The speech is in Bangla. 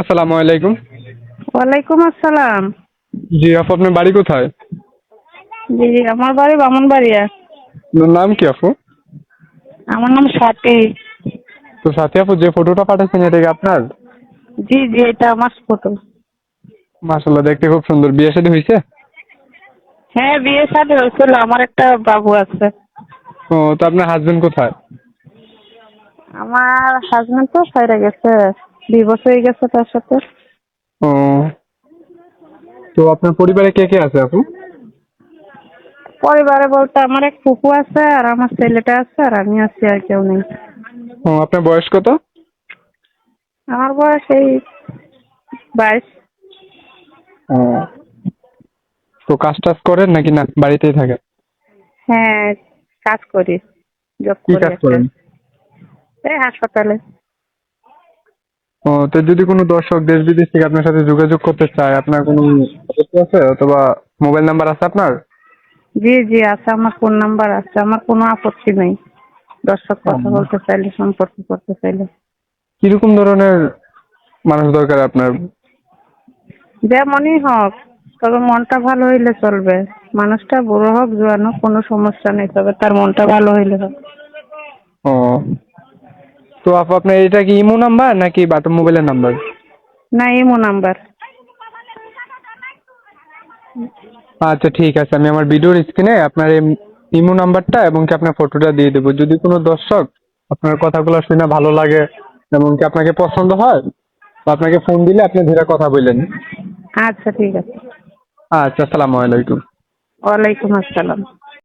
আসসালামু আলাইকুম। ওয়ালাইকুম আসসালাম। জি আপু আপনার বাড়ি কোথায়? জি আমার বাড়ি বামনবাড়িয়া। আপনার নাম কি আপু? আমার নাম স্বাতি তো সাথী আপু যে ফটোটা পাঠাচ্ছেন এটা কি আপনার? জি জি এটা আমার ফটো মাশাল্লাহ দেখতে খুব সুন্দর। বিয়ে শাদী হয়েছে? হ্যাঁ বিয়ে শাদী হয়েছিল। আমার একটা বাবু আছে। ও তো আপনার হাজবেন্ড কোথায়? আমার হাজবেন্ড তো সাইরা গেছে। বছর হয়ে গেছে তার সাথে। ও। তো আপনার পরিবারে কে কে আছে আপু? পরিবারে বলতে আমার এক ফুপু আছে আর আমার ছেলেটা আছে আর আমি আছি আর কেউ নেই। ও আপনার বয়স কত? আমার বয়স এই বাইশ। ও। তো কাজ টাজ করেন নাকি না? বাড়িতেই থাকেন? হ্যাঁ কাজ করি। জব কি করি কাজ করেন? এই হাসপাতালে। ও তো যদি কোনো দর্শক দেশ বিদেশ থেকে আপনার সাথে যোগাযোগ করতে চায় আপনার কোনো আছে? অথবা মোবাইল নাম্বার আছে আপনার? জি জি আছে আমার ফোন নাম্বার আছে আমার কোনো আপত্তি নেই। দর্শক কথা বলতে চাইলে সম্পর্ক করতে চাইলে। কীরকম ধরনের মানুষ দরকার আপনার? যেমনই হোক তবে মনটা ভালো হইলে চলবে। মানুষটা বুড়ো হোক জোয়ান হোক কোনো সমস্যা নেই তবে তার মনটা ভালো হইলে হবে। ও তো আপু আপনার এটা কি ইমো নাম্বার নাকি বাটন মোবাইলের নাম্বার? না ইমো নাম্বার। আচ্ছা ঠিক আছে আমি আমার ভিডিওর স্ক্রিনে আপনার এই ইমো নাম্বারটা এবং কি আপনার ফটোটা দিয়ে দেবো। যদি কোনো দর্শক আপনার কথাগুলো শুনে ভালো লাগে এবং কি আপনাকে পছন্দ হয় তো আপনাকে ফোন দিলে আপনি ধীরে কথা বললেন আচ্ছা ঠিক আছে। আচ্ছা আসসালামু আলাইকুম। ওয়ালাইকুম আসসালাম।